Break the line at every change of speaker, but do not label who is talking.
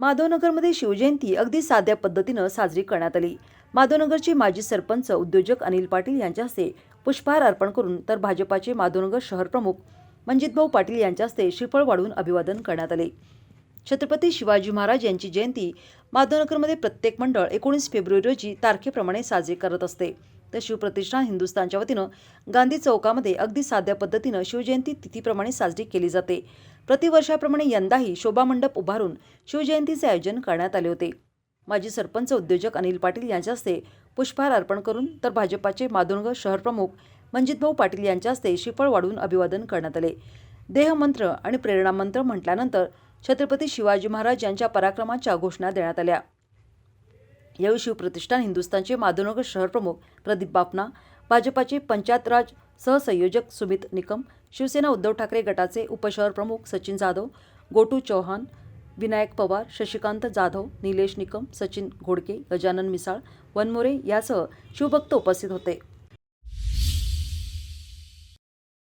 माधवनगरमध्ये शिवजयंती अगदी साध्या पद्धतीनं साजरी करण्यात आली. माधवनगरचे माजी सरपंच उद्योजक अनिल पाटील यांच्या हस्ते पुष्पहार अर्पण करून तर भाजपाचे माधवनगर शहर प्रमुख मंजितभाऊ पाटील यांच्या हस्ते श्रीफळ वाढून अभिवादन करण्यात आले. छत्रपती शिवाजी महाराज यांची जयंती माधवनगरमध्ये प्रत्येक मंडळ एकोणीस फेब्रुवारी रोजी तारखेप्रमाणे साजरी करत असते. तर शिवप्रतिष्ठान हिंदुस्थानच्या वतीनं गांधी चौकामध्ये अगदी साध्या पद्धतीनं शिवजयंती तिथीप्रमाणे साजरी केली जाते. प्रतिवर्षाप्रमाणे यंदाही शोभामंडप उभारून शिवजयंतीचे आयोजन करण्यात आले होते. माजी सरपंच उद्योजक अनिल पाटील यांच्या हस्ते पुष्पहार अर्पण करून तर भाजपाचे माधवनगर शहरप्रमुख मंजितभाऊ पाटील यांच्या हस्ते श्रीफळ वाढवून अभिवादन करण्यात आले. देहमंत्र आणि प्रेरणामंत्र म्हटल्यानंतर छत्रपती शिवाजी महाराज यांच्या पराक्रमाच्या घोषणा देण्यात आल्या. यावेळी शिवप्रतिष्ठान हिंदुस्थानचे माधवनगर शहरप्रमुख प्रदीप बापना भाजपाचे पंचायत राज सहसंयोजक सुमित निकम शिवसेना उद्धव ठाकरे गटाचे उपशहर प्रमुख सचिन जाधव गोटू चौहान विनायक पवार शशिकांत जाधव निलेश निकम सचिन घोडके गजानन मिसाळ वनमोरे यासह शिवभक्त उपस्थित होते.